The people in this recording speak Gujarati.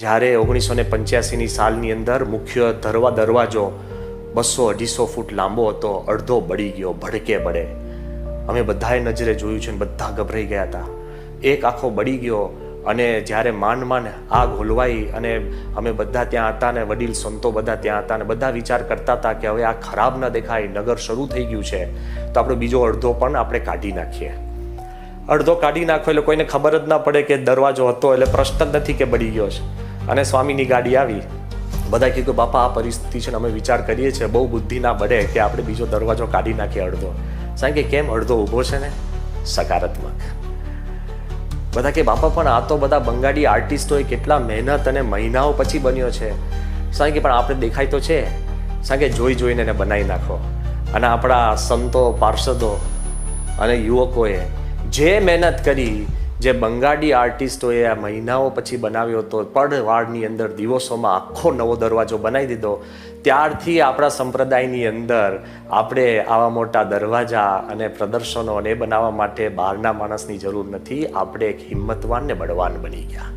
જ્યારે ઓગણીસો ને પંચ્યાસીની સાલની અંદર મુખ્ય ધરવા, દરવાજો બસો અઢીસો ફૂટ લાંબો હતો, અડધો બળી ગયો, ભડકે બળે. અમે બધાએ નજરે જોયું છે બધા ગભરાઈ ગયા હતા. એક આખો બળી ગયો અને જ્યારે માંડ માંડ આગ હોલવાઈ અને અમે બધા ત્યાં હતા ને, વડીલ, સંતો બધા ત્યાં હતા ને, બધા વિચાર કરતા હતા કે હવે આ ખરાબ ન દેખાય, નગર શરૂ થઈ ગયું છે, તો આપણે બીજો અડધો પણ આપણે કાઢી નાખીએ. અડધો કાઢી નાખો એટલે કોઈને ખબર જ ના પડે કે દરવાજો હતો એટલે પ્રશ્ન જ નથી કે બળી ગયો છે. અને સ્વામીની ગાડી આવી. બધા કીધું, બાપા, આ પરિસ્થિતિ છે અમે વિચાર કરીએ છીએ. બહુ બુદ્ધિ ના બળે કે આપણે બીજો દરવાજો કાઢી નાખીએ અડધો. કારણ કે, કેમ અડધો ઊભો છે ને? સકારાત્મક. બધા કે, બાપા, પણ આ તો બધા બંગાળી આર્ટિસ્ટોએ કેટલા મહેનત અને મહિનાઓ પછી બન્યો છે. કારણ કે, પણ આપણે દેખાય તો છે. કારણ કે, જોઈ જોઈને એને બનાવી નાખો. અને આપણા સંતો, પાર્ષદો અને યુવકોએ જે મહેનત કરી જે બંગાળી આર્ટિસ્ટોએ આ મહિનાઓ પછી બનાવ્યો હતો પડવાળની અંદર દિવસોમાં આખો નવો દરવાજો બનાવી દીધો. ત્યારથી આપણા સંપ્રદાયની અંદર આપણે આવા મોટા દરવાજા અને પ્રદર્શનો અને બનાવવા માટે બહારના માણસની જરૂર નથી, આપણે એક હિંમતવાન ને બળવાન બની ગયા.